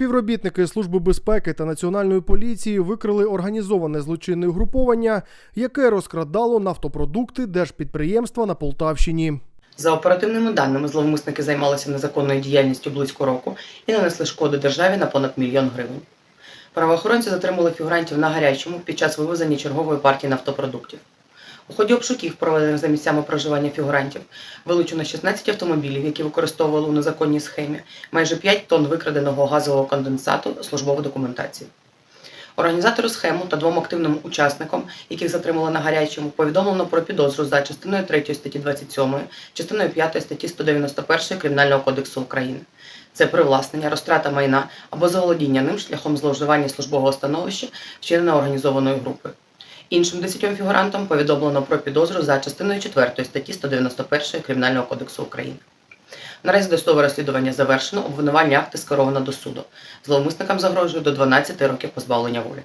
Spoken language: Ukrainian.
Співробітники Служби безпеки та національної поліції викрили організоване злочинне угруповання, яке розкрадало нафтопродукти держпідприємства на Полтавщині. За оперативними даними, зловмисники займалися незаконною діяльністю близько року і нанесли шкоди державі на понад мільйон гривень. Правоохоронці затримали фігурантів на гарячому під час вивезення чергової партії нафтопродуктів. У ході обшуків, проведених за місцями проживання фігурантів, вилучено 16 автомобілів, які використовували у незаконній схемі, майже 5 тонн викраденого газового конденсату, службову документацію. Організатору схему та двом активним учасникам, яких затримали на гарячому, повідомлено про підозру за частиною 3 статті 27, частиною 5 статті 191 Кримінального кодексу України. Це привласнення, розтрата майна або заволодіння ним шляхом зловживання службового становища, вчиненого організованою групою. Іншим десятьом фігурантам повідомлено про підозру за частиною 4 статті 191 Кримінального кодексу України. Наразі досудове розслідування завершено, обвинувальні акти скеровано до суду. Зловмисникам загрожує до 12 років позбавлення волі.